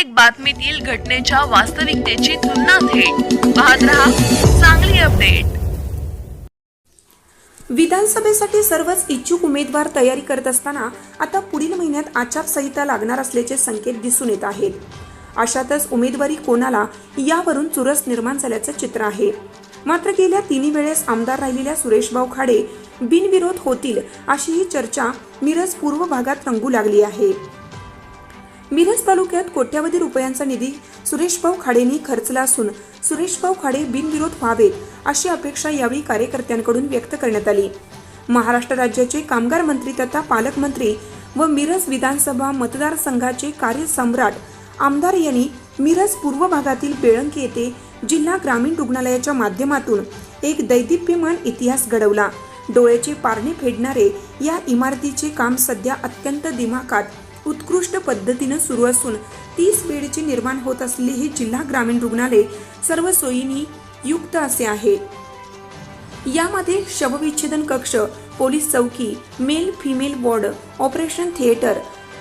प्रत्येक बातमीतील घटनेच्या वास्तविकतेची तुलना थेट. पाहत रहा चांगली अपडेट. विधानसभेसाठी सर्वच इच्छुक उमेदवार तयारी करत असताना आता पुढील महिन्यात आचारसंहिता लागणार असल्याचे संकेत दिसून येत आहेत. अशातच उमेदवारी कोणाला यावरून चुरस निर्माण झाल्याचं चित्र आहे. मात्र गेल्या तिन्ही वेळेस आमदार राहिलेल्या सुरेशभाऊ खाडे बिनविरोध होतील अशी ही चर्चा मिरज पूर्व भागात रंगू लागली आहे. मिरज तालुक्यात कोट्यावधी रुपयांचा निधी सुरेशभाऊ खाडेंनी खर्चला असून सुरेशभाऊ खाडे बिनविरोध व्हावेत अशी अपेक्षा यावेळी कार्यकर्त्यांकडून व्यक्त करण्यात आली. महाराष्ट्र राज्याचे कामगार मंत्री तथा पालकमंत्री व मिरज विधानसभा मतदारसंघाचे कार्यसम्राट आमदार यांनी मिरज पूर्व भागातील बेळंकी येथे जिल्हा ग्रामीण रुग्णालयाच्या माध्यमातून एक दैदिप्यमान इतिहास घडवला. डोळ्याचे पारणे फेडणारे या इमारतीचे काम सध्या अत्यंत दिमाखात उत्कृष्ट पद्धतीनं सुरू असून तीस बेडची निर्माण होत असलेली हे जिल्हा ग्रामीण रुग्णालय सर्व सोयींनी युक्त असे आहे. यामध्ये शवविच्छेदन कक्ष पोलीस चौकी male female ward operation theatre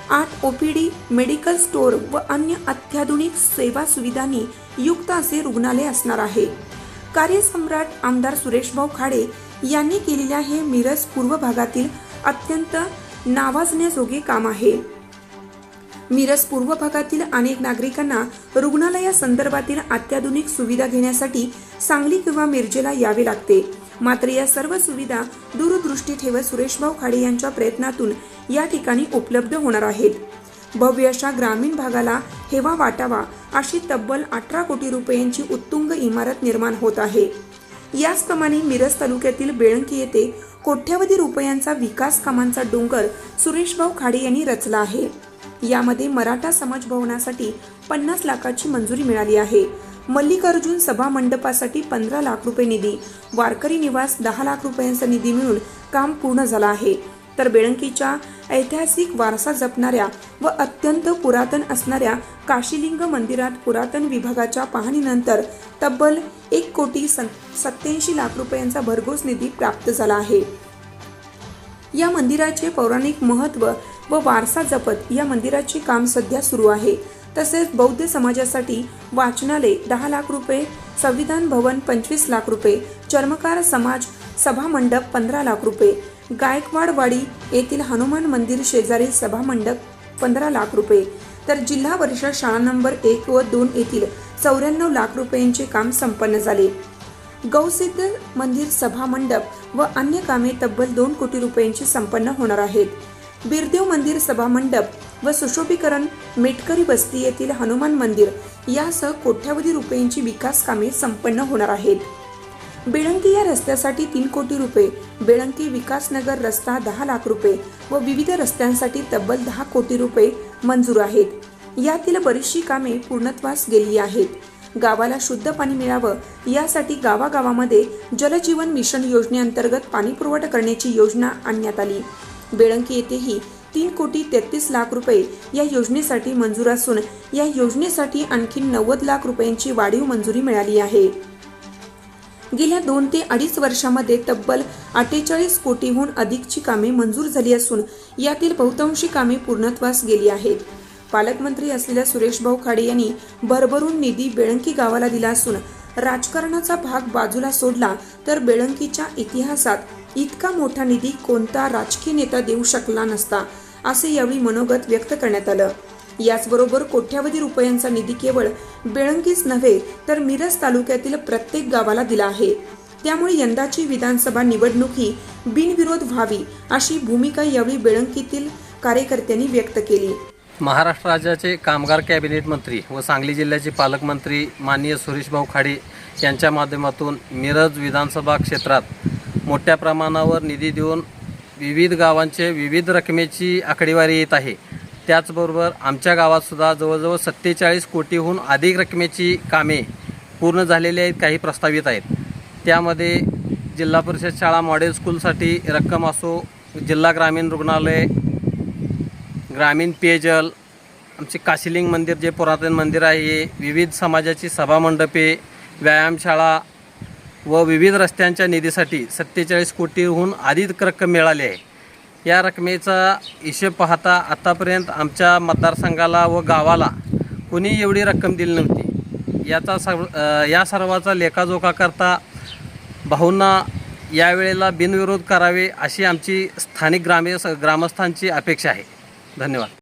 आठ ओपीडी मेडिकल स्टोअर व अन्य अत्याधुनिक सेवा सुविधांनी युक्त असे रुग्णालय असणार आहे. कार्यसम्राट आमदार सुरेशभाऊ खाडे यांनी केलेल्या हे मिरज पूर्व भागातील अत्यंत नावाजण्याजोगे काम आहे. मिरज पूर्व भागातील अनेक नागरिकांना रुग्णालयासंदर्भातील अत्याधुनिक सुविधा घेण्यासाठी सांगली किंवा मिरजेला यावे लागते. मात्र या सर्व सुविधा दूरदृष्टी ठेवत सुरेशभाऊ खाडे यांच्या प्रयत्नातून या ठिकाणी उपलब्ध होणार आहेत. भव्य अशा ग्रामीण भागाला हेवा वाटावा अशी तब्बल अठरा कोटी रुपयांची उत्तुंग इमारत निर्माण होत आहे. याचप्रमाणे मिरज तालुक्यातील बेळंकी येथे कोट्यावधी रुपयांचा विकास कामांचा डोंगर सुरेशभाऊ खाडे यांनी रचला आहे. यामध्ये मराठा समाज भवनासाठी पन्नास लाखाची मंजुरी मिळाली आहे. मल्लिकार्जुन सभा मंडपासाठी पंधरा लाख रुपये निधी वारकरी निवास दहा लाख रुपयांचा निधी मिळून काम पूर्ण झालं आहे. तर बेळंकीच्या ऐतिहासिक वारसा जपणाऱ्या व अत्यंत पुरातन असणाऱ्या काशीलिंग मंदिरात पुरातन विभागाच्या पाहणीनंतर तब्बल एक कोटी सत्याऐंशी लाख रुपयांचा भरघोस निधी प्राप्त झाला आहे. या मंदिराचे पौराणिक महत्त्व व वारसा जपत या मंदिराचे काम सध्या सुरू आहे. तसेच बौद्ध समाजासाठी वाचनालय दहा लाख रुपये संविधान भवन पंचवीस लाख रुपये चर्मकार समाज सभा मंडप पंधरा लाख रुपये गायकवाडवाडी येथील हनुमान मंदिर शेजारी सभा मंडप पंधरा लाख रुपये. तर जिल्हा परिषद शाळा नंबर एक व दोन येथील चौऱ्याण्णव लाख रुपयांचे काम संपन्न झाले. गौसिद्ध मंदिर सभा मंडप व अन्य कामे तब्बल दोन कोटी रुपयांची संपन्न होणार आहेत. बिरदेव मंदिर सभा मंडप व सुशोभीकरण मेटकरी बस्ती येथील हनुमान मंदिर यासह कोट्यावधी रुपयांची विकास कामे संपन्न होणार आहेत. बेळंकी या रस्त्यासाठी तीन कोटी रुपये बेळंकी विकासनगर रस्ता दहा लाख रुपये व विविध रस्त्यांसाठी तब्बल दहा कोटी रुपये मंजूर आहेत. यातील बरीचशी कामे पूर्णत्वास गेली आहेत. गावाला शुद्ध पाणी मिळावं यासाठी गावागावामध्ये जलजीवन मिशन योजनेअंतर्गत पाणी पुरवठा करण्याची योजना आणण्यात आली. बेळंकी येथेही तीन कोटी तेहतीस लाख रुपये या योजनेसाठी मंजूर असून या योजनेसाठी आणखी नव्वद लाख रुपयांची वाढीव मंजुरी मिळाली आहे. गेल्या दोन ते अडीच वर्षामध्ये तब्बल अठ्ठेचाळीस कोटीहून अधिकची कामे मंजूर झाली असून यातील बहुतांशी कामे पूर्णत्वास गेली आहेत. पालकमंत्री असलेल्या सुरेशभाऊ खाडे यांनी भरभरून निधी बेळंकी गावाला दिला असून राजकारणाचा भाग बाजूला सोडला तर बेळंकीच्या इतिहासात इतका मोठा निधी कोणता राजकीय नेता देऊ शकला नसता असे यावेळी मनोगत व्यक्त करण्यात आलं. याचबरोबर कोट्यावधी रुपयांचा निधी केवळ बेळंकीच नव्हे तर मिरज तालुक्यातील प्रत्येक गावाला दिला आहे. त्यामुळे यंदाची विधानसभा निवडणूक ही बिनविरोध व्हावी अशी भूमिका यावेळी बेळंकीतील कार्यकर्त्यांनी व्यक्त केली. महाराष्ट्र राज्याचे कामगार कॅबिनेट मंत्री व सांगली जिल्ह्याचे पालकमंत्री माननीय सुरेशभाऊ खाडे यांच्या माध्यमातून मिरज विधानसभा क्षेत्रात मोठ्या प्रमाणावर निधी देऊन विविध गावांचे विविध रकमेची आकडेवारी येत आहे. त्याचबरोबर आमच्या गावातसुद्धा जवळजवळ सत्तेचाळीस कोटीहून अधिक रकमेची कामे पूर्ण झालेली आहेत काही प्रस्तावित आहेत. त्यामध्ये जिल्हा परिषद शाळा मॉडेल स्कूलसाठी रक्कम असो जिल्हा ग्रामीण रुग्णालय ग्रामीण पेयजल आमचे काशिलिंग मंदिर जे पुरातन मंदिर आहे विविध समाजाची सभामंडपे व्यायामशाळा व विविध रस्त्यांच्या निधीसाठी सत्तेचाळीस कोटीहून अधिक रक्कम मिळाली आहे. या रकमेचा हिशेब पाहता आतापर्यंत आमच्या मतदारसंघाला व गावाला कुणी एवढी रक्कम दिली नव्हती. याचा सर्व या सर्वाचा लेखाजोखा करता भाऊंना यावेळेला बिनविरोध करावे अशी आमची स्थानिक ग्रामे ग्रामस्थांची अपेक्षा आहे. धन्यवाद.